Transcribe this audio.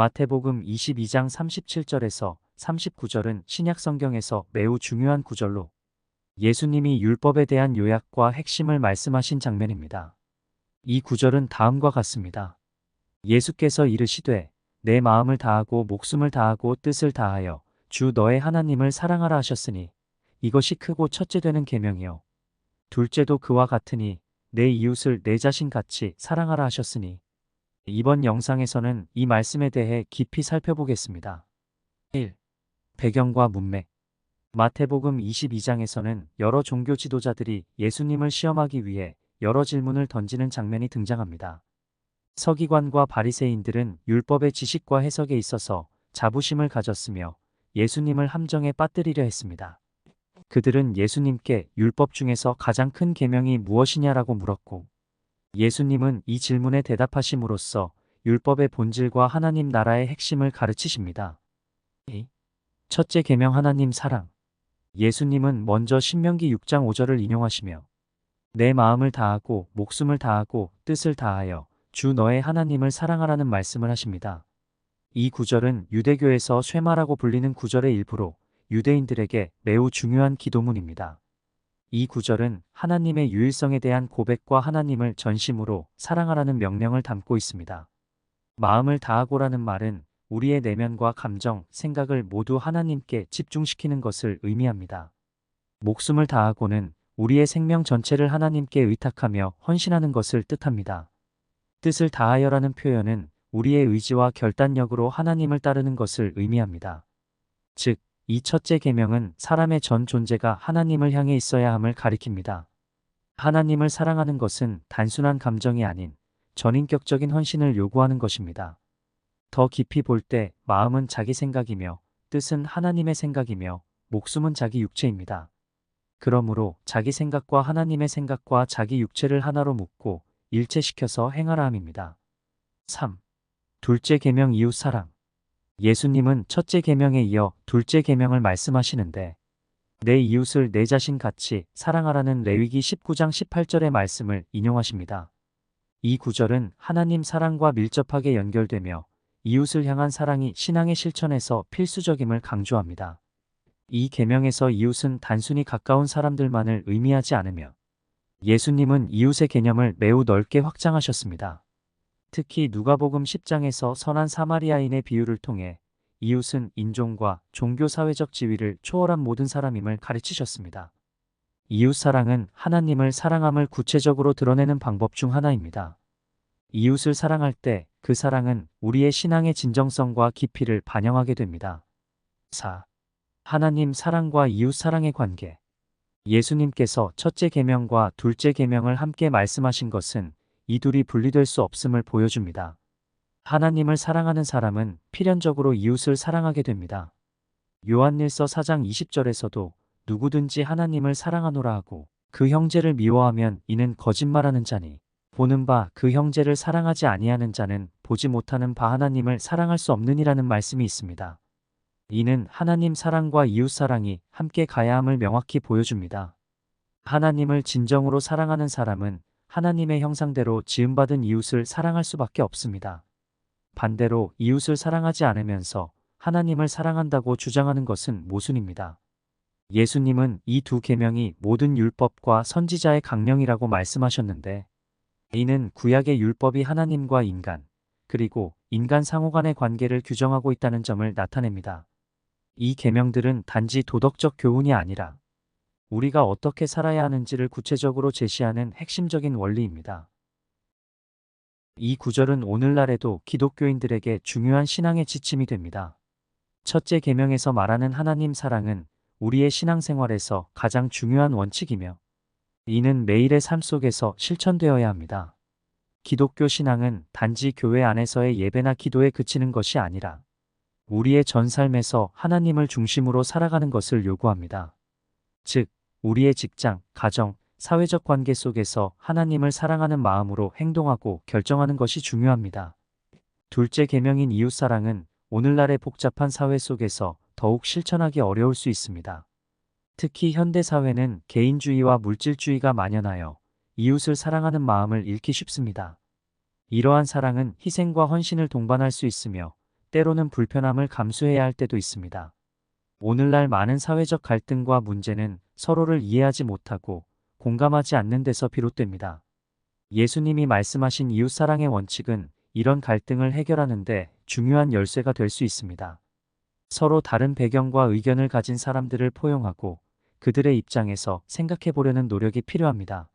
마태복음 22장 37절에서 39절은 신약 성경에서 매우 중요한 구절로 예수님이 율법에 대한 요약과 핵심을 말씀하신 장면입니다. 이 구절은 다음과 같습니다. 예수께서 이르시되 내 마음을 다하고 목숨을 다하고 뜻을 다하여 주 너의 하나님을 사랑하라 하셨으니 이것이 크고 첫째 되는 계명이요 둘째도 그와 같으니 내 이웃을 내 자신 같이 사랑하라 하셨으니 이번 영상에서는 이 말씀에 대해 깊이 살펴보겠습니다. 1. 배경과 문맥 마태복음 22장에서는 여러 종교 지도자들이 예수님을 시험하기 위해 여러 질문을 던지는 장면이 등장합니다. 서기관과 바리새인들은 율법의 지식과 해석에 있어서 자부심을 가졌으며 예수님을 함정에 빠뜨리려 했습니다. 그들은 예수님께 율법 중에서 가장 큰 계명이 무엇이냐라고 물었고 예수님은 이 질문에 대답하심으로써 율법의 본질과 하나님 나라의 핵심을 가르치십니다. 첫째 계명 하나님 사랑 예수님은 먼저 신명기 6장 5절을 인용하시며 내 마음을 다하고 목숨을 다하고 뜻을 다하여 주 너의 하나님을 사랑하라는 말씀을 하십니다. 이 구절은 유대교에서 쉐마라고 불리는 구절의 일부로 유대인들에게 매우 중요한 기도문입니다. 이 구절은 하나님의 유일성에 대한 고백과 하나님을 전심으로 사랑하라는 명령을 담고 있습니다. 마음을 다하고라는 말은 우리의 내면과 감정, 생각을 모두 하나님께 집중시키는 것을 의미합니다. 목숨을 다하고는 우리의 생명 전체를 하나님께 의탁하며 헌신하는 것을 뜻합니다. 뜻을 다하여라는 표현은 우리의 의지와 결단력으로 하나님을 따르는 것을 의미합니다. 즉, 이 첫째 계명은 사람의 전 존재가 하나님을 향해 있어야 함을 가리킵니다. 하나님을 사랑하는 것은 단순한 감정이 아닌 전인격적인 헌신을 요구하는 것입니다. 더 깊이 볼 때 마음은 자기 생각이며 뜻은 하나님의 생각이며 목숨은 자기 육체입니다. 그러므로 자기 생각과 하나님의 생각과 자기 육체를 하나로 묶고 일체시켜서 행하라 함입니다. 3. 둘째 계명 이웃 사랑 예수님은 첫째 계명에 이어 둘째 계명을 말씀하시는데 내 이웃을 내 자신 같이 사랑하라는 레위기 19장 18절의 말씀을 인용하십니다. 이 구절은 하나님 사랑과 밀접하게 연결되며 이웃을 향한 사랑이 신앙의 실천에서 필수적임을 강조합니다. 이 계명에서 이웃은 단순히 가까운 사람들만을 의미하지 않으며 예수님은 이웃의 개념을 매우 넓게 확장하셨습니다. 특히 누가복음 10장에서 선한 사마리아인의 비유를 통해 이웃은 인종과 종교 사회적 지위를 초월한 모든 사람임을 가르치셨습니다. 이웃 사랑은 하나님을 사랑함을 구체적으로 드러내는 방법 중 하나입니다. 이웃을 사랑할 때 그 사랑은 우리의 신앙의 진정성과 깊이를 반영하게 됩니다. 4. 하나님 사랑과 이웃 사랑의 관계 예수님께서 첫째 계명과 둘째 계명을 함께 말씀하신 것은 이 둘이 분리될 수 없음을 보여줍니다. 하나님을 사랑하는 사람은 필연적으로 이웃을 사랑하게 됩니다. 요한일서 4장 20절에서도 누구든지 하나님을 사랑하노라 하고 그 형제를 미워하면 이는 거짓말하는 자니 보는 바 그 형제를 사랑하지 아니하는 자는 보지 못하는 바 하나님을 사랑할 수 없느니라는 말씀이 있습니다. 이는 하나님 사랑과 이웃 사랑이 함께 가야 함을 명확히 보여줍니다. 하나님을 진정으로 사랑하는 사람은 하나님의 형상대로 지음받은 이웃을 사랑할 수밖에 없습니다. 반대로 이웃을 사랑하지 않으면서 하나님을 사랑한다고 주장하는 것은 모순입니다. 예수님은 이 두 계명이 모든 율법과 선지자의 강령이라고 말씀하셨는데 이는 구약의 율법이 하나님과 인간, 그리고 인간 상호 간의 관계를 규정하고 있다는 점을 나타냅니다. 이 계명들은 단지 도덕적 교훈이 아니라 우리가 어떻게 살아야 하는지를 구체적으로 제시하는 핵심적인 원리입니다. 이 구절은 오늘날에도 기독교인들에게 중요한 신앙의 지침이 됩니다. 첫째 계명에서 말하는 하나님 사랑은 우리의 신앙생활에서 가장 중요한 원칙이며 이는 매일의 삶 속에서 실천되어야 합니다. 기독교 신앙은 단지 교회 안에서의 예배나 기도에 그치는 것이 아니라 우리의 전 삶에서 하나님을 중심으로 살아가는 것을 요구합니다. 즉, 우리의 직장, 가정, 사회적 관계 속에서 하나님을 사랑하는 마음으로 행동하고 결정하는 것이 중요합니다. 둘째 계명인 이웃사랑은 오늘날의 복잡한 사회 속에서 더욱 실천하기 어려울 수 있습니다. 특히 현대 사회는 개인주의와 물질주의가 만연하여 이웃을 사랑하는 마음을 잃기 쉽습니다. 이러한 사랑은 희생과 헌신을 동반할 수 있으며 때로는 불편함을 감수해야 할 때도 있습니다. 오늘날 많은 사회적 갈등과 문제는 서로를 이해하지 못하고 공감하지 않는 데서 비롯됩니다. 예수님이 말씀하신 이웃사랑의 원칙은 이런 갈등을 해결하는데 중요한 열쇠가 될 수 있습니다. 서로 다른 배경과 의견을 가진 사람들을 포용하고 그들의 입장에서 생각해 보려는 노력이 필요합니다.